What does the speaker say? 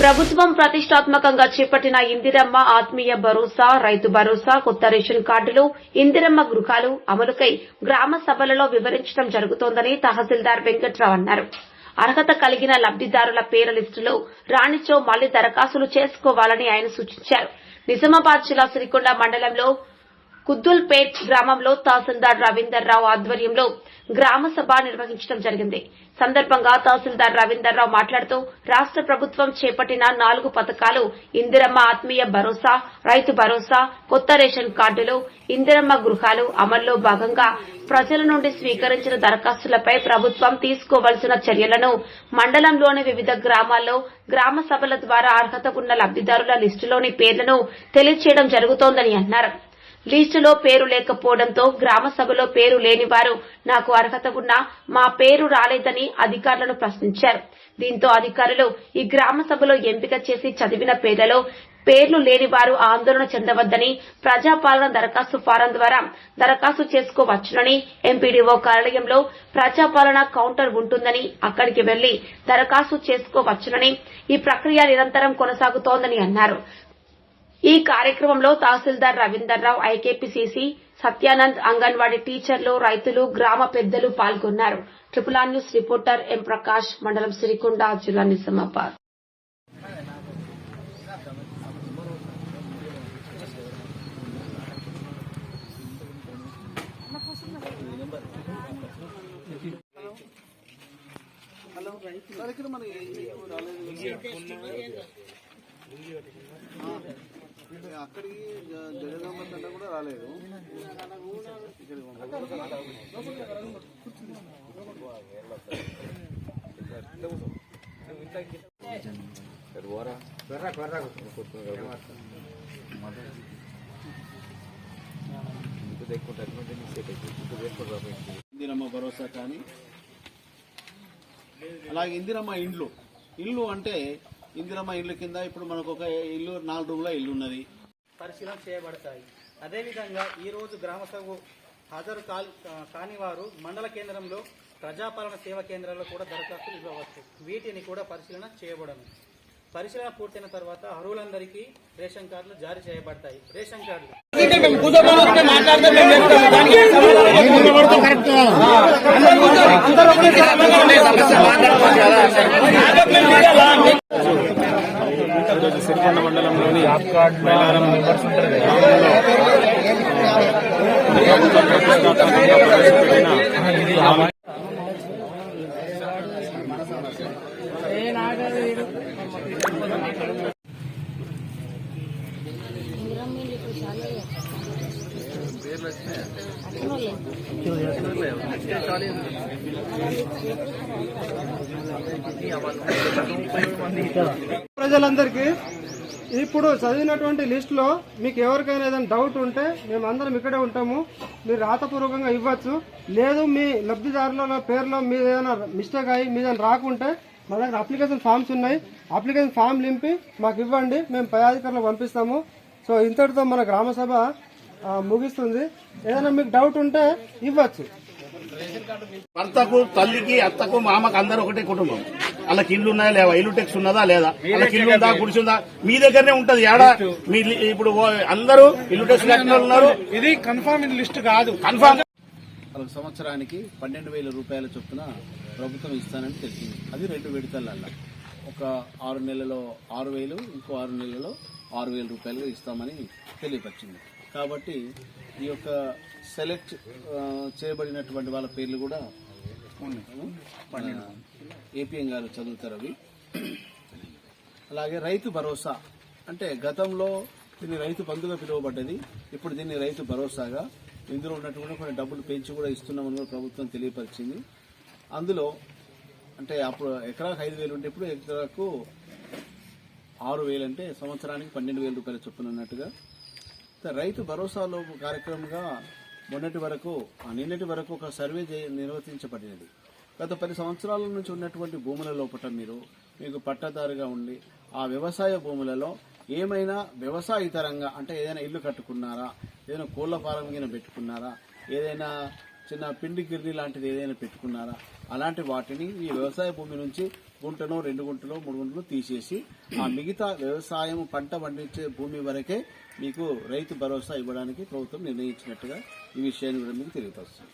ప్రభుత్వం ప్రతిష్టాత్మకంగా చేపట్టిన ఇందిరమ్మ ఆత్మీయ భరోసా రైతు భరోసా కొత్త రేషన్ కార్డులు ఇందిరమ్మ గృహాలు అమలుకై గ్రామ సభలలో వివరించడం జరుగుతోందని తహసీల్దార్ వెంకట్రావు అన్నారు. అర్హత కలిగిన లబ్దిదారుల పేర్ల లిస్టులో రాణిచో మళ్ళీ దరఖాస్తులు చేసుకోవాలని ఆయన సూచించారు. నిజామాబాద్ జిల్లా సిరికొండ మండలంలో కుద్దుల్పేట్ గ్రామంలో తహసీల్దార్ రవీందర్ రావు ఆధ్వర్యంలో గ్రామ సభ నిర్వహించడం జరిగింది. సందర్భంగా తహసీల్దార్ రవీందర్ రావు మాట్లాడుతూ రాష్ట ప్రభుత్వం చేపట్టిన నాలుగు పథకాలు ఇందిరమ్మ ఆత్మీయ భరోసా రైతు భరోసా కొత్త రేషన్ కార్డులు ఇందిరమ్మ గృహాలు అమల్లో భాగంగా ప్రజల నుండి స్వీకరించిన దరఖాస్తులపై ప్రభుత్వం తీసుకోవలసిన చర్యలను మండలంలోని వివిధ గ్రామాల్లో గ్రామ సభల ద్వారా అర్హత ఉన్న లబ్దిదారుల లిస్టులోని పేర్లను తెలియజేయడం జరుగుతోందని అన్నారు. లిస్టులో పేరు లేకపోవడంతో గ్రామ సభలో పేరు లేని వారు నాకు అర్హత ఉన్నా మా పేరు రాలేదని అధికారులను ప్రశ్నించారు. దీంతో అధికారులు ఈ గ్రామ సభలో ఎంపిక చేసి చదివిన పేర్లలో పేర్లు లేని వారు ఆందోళన చెందవద్దని ప్రజాపాలన దరఖాస్తు ఫారం ద్వారా దరఖాస్తు చేసుకోవచ్చునని ఎంపీడీఓ కార్యాలయంలో ప్రజాపాలన కౌంటర్ ఉంటుందని అక్కడికి వెళ్ళి దరఖాస్తు చేసుకోవచ్చునని ఈ ప్రక్రియ నిరంతరం కొనసాగుతోందని అన్నారు. ఈ కార్యక్రమంలో తహసీల్దార్ రవీందర్ రావు ఐకేపీసీసీ సత్యానంద్ అంగన్వాడీ టీచర్లు రైతులు గ్రామ పెద్దలు పాల్గొన్నారు. Triple R news reporter M Prakash మండలం సిరికొండ జిల్లా నిజామాబాద్. సార్ ఇక్కడ మనకి రాలేదు అక్కడికి జ- అంతా కూడా రాలేదు. ఇందిరమ్మ భరోసా కానీ అలాగే ఇందిరమ్మ ఇండ్లు. ఇల్లు అంటే ఇందిరమ్మ ఇండ్ల కింద ఇప్పుడు మనకు ఒక ఇల్లు నాలుగు రూమ్ల ఇల్లు ఉన్నది. పరిశీలన చేయబడతాయి. అదేవిధంగా ఈ రోజు గ్రామ సభకు హాజరు కాల్- కాని వారు మండల కేంద్రంలో ప్రజాపాలన సేవా కేంద్రాల్లో కూడా దరఖాస్తులు ఇవ్వవచ్చు. వీటిని కూడా పరిశీలన చేయబడను. పరిశీలన పూర్తయిన తర్వాత అర్హులందరికీ రేషన్ కార్డులు జారీ చేయబడతాయి. రేషన్ కార్డులు. ఈరోజు సిరికొండ మండలంలోని మైలారం గ్రామంలో ప్రభుత్వం ప్రతిష్టాత్మకంగా ప్రవేశపెట్టిన ఆమ- ప్రజలందరికీ ఇప్పుడు చదివినటువంటి లిస్ట్లో మీకు ఎవరికైనా ఏదైనా డౌట్ ఉంటే మేము అందరం ఇక్కడే ఉంటాము. మీరు రాతపూర్వకంగా ఇవ్వచ్చు. లేదు మీ లబ్ధిదారుల పేరులో మీద ఏదైనా మిస్టేక్ అయ్యి మీద రాకుంటే మా దగ్గర అప్లికేషన్ ఫామ్స్ ఉన్నాయి. అప్లికేషన్ ఫామ్ నింపి మాకు ఇవ్వండి. మేము పై అధికారులకు పంపిస్తాము. సో ఇంతటితో మన గ్రామ సభ ముగిస్తుంది. ఏదైనా మీకు డౌట్ ఉంటే ఇవ్వచ్చు. భర్తకు తల్లికి అత్తకు మామకు అందరూ ఒకటే కుటుంబం. వాళ్ళకి ఇల్లు ఉన్నాయా లేవా? ఇల్లు టెక్స్ ఉన్నదా లేదా? వాళ్ళకి ఇల్లు ఉందా? గుడిసి ఉందా? మీ దగ్గరనే ఉంటది ఏడా మీ ఇప్పుడు అందరూ ఇల్లు టెక్స్ ఉన్నారు. ఇది కన్ఫర్మ్ లిస్ట్ కాదు. కన్ఫామ్ వాళ్ళకి సంవత్సరానికి పన్నెండు వేల రూపాయల చొప్పున ప్రభుత్వం ఇస్తానని తెలిసింది. అది రెండు విడతలల్లా. ఒక ఆరు నెలలో ఆరు వేలు ఇంకో ఆరు నెలలో ఆరు వేల రూపాయలు ఇస్తామని తెలియపరిచింది. కాబట్టి ఈ యొక్క సెలెక్ట్ చేయబడినటువంటి వాళ్ళ పేర్లు కూడా ఏపీఎం గారు చదువుతారు అవి. అలాగే రైతు భరోసా. అంటే గతంలో దీన్ని రైతు బంధుగా పిలువబడ్డది ఇప్పుడు దీన్ని రైతు భరోసాగా. ఇందులో ఉన్నటువంటి కొన్ని డబ్బులు పెంచి కూడా ఇస్తున్నామని కూడా ప్రభుత్వం తెలియపరిచింది. అందులో అంటే అప్పుడు ఎకరాకు ఐదు వేలు ఉంటే ఇప్పుడు ఎకరాకు ఆరు వేలు అంటే సంవత్సరానికి పన్నెండు వేల రూపాయల చొప్పున ఉన్నట్టుగా. రైతు భరోసాలో కార్యక్రమంగా మొన్నటి వరకు నిన్నటి వరకు ఒక సర్వే చేయ- నిర్వర్తించబడినది గత పది సంవత్సరాల నుంచి ఉన్నటువంటి భూముల లోపల మీరు మీకు పట్టదారుగా ఉండి ఆ వ్యవసాయ భూములలో ఏమైనా వ్యవసాయతరంగా అంటే ఏదైనా ఇల్లు కట్టుకున్నారా ఏదైనా కోళ్ళ ఫారం కింద పెట్టుకున్నారా ఏదైనా చిన్న పిండి గిర్ని లాంటిది ఏదైనా పెట్టుకున్నారా అలాంటి వాటిని ఈ వ్యవసాయ భూమి నుంచి గుంటనో రెండు గుంటలో మూడు గుంటలు తీసేసి ఆ మిగతా వ్యవసాయం పంట పండించే భూమి వరకే మీకు రైతు భరోసా ఇవ్వడానికి ప్రభుత్వం నిర్ణయించినట్టుగా ఈ విషయాన్ని కూడా మీకు తెలియపరుస్తుంది.